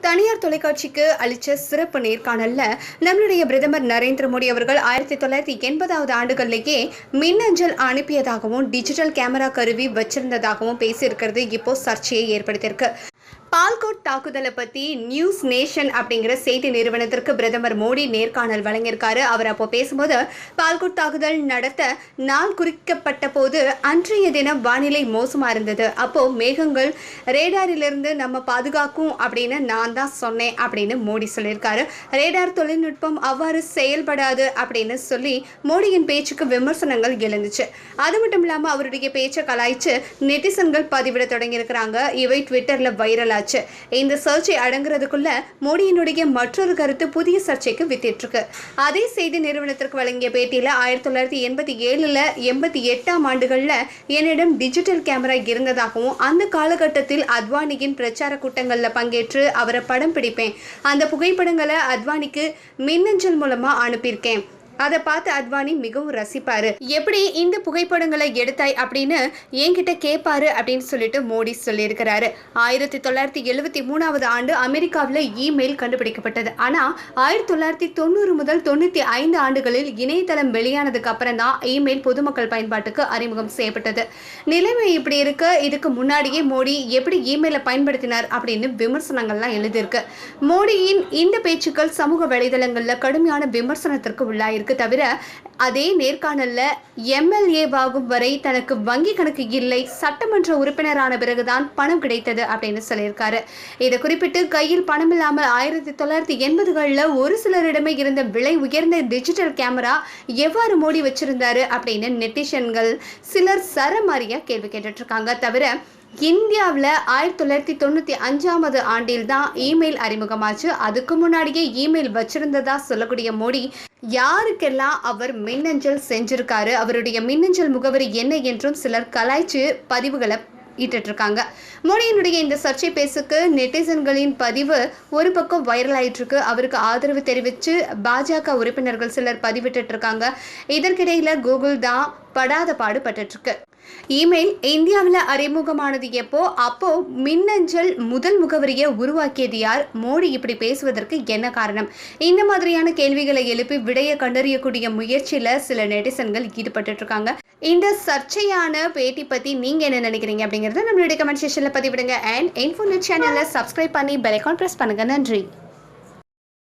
தனியார் தொலைக்காட்சிக்கு அளித்த சிறப்பு நேர்காணல்ல நம்மளுடைய பிரதமர் நரேந்திர மோடி அவர்கள் ஆயிரத்தி தொள்ளாயிரத்தி எண்பதாவது ஆண்டுகளிலேயே மின்னஞ்சல் அனுப்பியதாகவும் டிஜிட்டல் கேமரா கருவி வச்சிருந்ததாகவும் பேசியிருக்கிறது. இப்போ சர்ச்சையை ஏற்படுத்தியிருக்கு. பால்கோட் தாக்குதலை பத்தி நியூஸ் நேஷன் அப்படிங்கிற செய்தி நிறுவனத்திற்கு பிரதமர் மோடி நேர்காணல் வழங்கியிருக்காரு. அவர் அப்போ பேசும்போது பால்கோட் தாக்குதல் நடத்த நாள் குறிக்கப்பட்ட போது அன்றைய தினம் வானிலை மோசமா இருந்தது. அப்போ மேகங்கள் ரேடாரிலிருந்து நம்ம பாதுகாக்கும் அப்படின்னு நான் தான் சொன்னேன் அப்படின்னு மோடி சொல்லியிருக்காரு. ரேடார் தொழில்நுட்பம் அவ்வாறு செயல்படாது அப்படின்னு சொல்லி மோடியின் பேச்சுக்கு விமர்சனங்கள் எழுந்துச்சு. அது மட்டும் இல்லாமல் அவருடைய பேச்சை கலாய்ச்சு நெட்டிசன்கள் பதிவிட தொடங்கியிருக்கிறாங்க. இவை ட்விட்டரில் வைரலாச்சு ஆச்சு. இந்த சர்ச்சை அடங்குறதுக்குள்ள மோடியினுடைய மற்றொரு கருத்து புதிய சர்ச்சைக்கு வித்திட்டு அதே செய்தி நிறுவனத்திற்கு வழங்கிய பேட்டியில ஆயிரத்தி தொள்ளாயிரத்தி எண்பத்தி ஏழுல எண்பத்தி எட்டாம் ஆண்டுகள்ல என்னிடம் டிஜிட்டல் கேமரா இருந்ததாகவும் அந்த காலகட்டத்தில் அத்வானியின் பிரச்சார கூட்டங்களில் பங்கேற்று அவரை படம் பிடிப்பேன். அந்த புகைப்படங்களை அத்வானிக்கு மின்னஞ்சல் மூலமா அனுப்பியிருக்கேன். அதை பார்த்து அத்வானி மிகவும் ரசிப்பாரு. எப்படி இந்த புகைப்படங்களை எடுத்தாய்? அப்படின்னு என்கிட்ட கேட்பாரு அப்படின்னு சொல்லிட்டு மோடி சொல்லியிருக்கிறாரு. ஆயிரத்தி தொள்ளாயிரத்தி எழுபத்தி மூணாவது ஆண்டு அமெரிக்காவில் இமெயில் கண்டுபிடிக்கப்பட்டது. ஆனால் ஆயிரத்தி தொள்ளாயிரத்தி தொண்ணூறு முதல் தொண்ணூற்றி ஐந்து ஆண்டுகளில் இணையதளம் வெளியானதுக்கு அப்புறம் தான் இமெயில் பொதுமக்கள் பயன்பாட்டுக்கு அறிமுகம் செய்யப்பட்டது. நிலைமை இப்படி இருக்க. இதுக்கு முன்னாடியே மோடி எப்படி இமெயிலை பயன்படுத்தினார் அப்படின்னு விமர்சனங்கள்லாம் எழுதியிருக்கு. மோடியின் இந்த பேச்சுக்கள் சமூக வலைதளங்களில் கடுமையான விமர்சனத்திற்கு உள்ளாயிருக்கு. தவிர அதே நேர்காணல்ல எம்எல்ஏவாகும் வரை தனக்கு வங்கி கணக்கு இல்லை சட்டமன்ற உறுப்பினரான பிறகுதான் பணம் கிடைத்தது அப்படின்னு சொல்லியிருக்காரு. இதை குறிப்பிட்டு கையில் பணம் இல்லாமல் ஆயிரத்தி தொள்ளாயிரத்தி எண்பதுகளில் ஒரு சிலரிடமே இருந்த விலை உயர்ந்த டிஜிட்டல் கேமரா எவ்வாறு மோடி வச்சிருந்தாரு அப்படின்னு நெட்டிஷன்கள் சிலர் சரமாரியா கேள்வி கேட்டுட்டு இருக்காங்க. தவிர இந்தியாவில் ஆயிரத்தி தொள்ளாயிரத்தி தொண்ணூற்றி அஞ்சாவது ஆண்டில் தான் இமெயில் அறிமுகமாச்சு. அதுக்கு முன்னாடியே இமெயில் வச்சிருந்ததா சொல்லக்கூடிய மோடி யாருக்கெல்லாம் அவர் மின்னஞ்சல் செஞ்சிருக்காரு அவருடைய மின்னஞ்சல் முகவரி என்ன என்றும் சிலர் கலாய்ச்சி பதிவுகளை இட்டுட்டு மோடியினுடைய இந்த சர்ச்சை பேசுக்கு நெட்டிசன்களின் பதிவு ஒரு பக்கம் வைரல் ஆயிட்டுருக்கு. அவருக்கு ஆதரவு தெரிவித்து பாஜக உறுப்பினர்கள் சிலர் பதிவிட்டுருக்காங்க இதற்கிடையில் கூகுள் தான் படாத பாடுபட்டுருக்கு இமெயில் இந்தியாவில் அறிமுகமானது எப்போ? அப்போ மின்னஞ்சல் முதல் முகவரியை உருவாக்கியது யார்? மோடி இப்படி பேசுவதற்கு என்ன காரணம்? இந்த மாதிரியான கேள்விகளை எழுப்பி விடையை கண்டறியக்கூடிய முயற்சியில் சில நெட்டிசன்கள் ஈடுபட்டு இருக்காங்க இந்த சர்ச்சையான பேட்டி பற்றி நீங்கள் என்ன நினைக்கிறீங்க அப்படிங்கிறத நம்மளுடைய கமெண்ட் செஷனில் பதிவிடுங்க. அண்ட் இன்ஃபோனட் சேனலை சப்ஸ்கிரைப் பண்ணி பெல் ஐக்கான் ப்ரெஸ் பண்ணுங்க. நன்றி.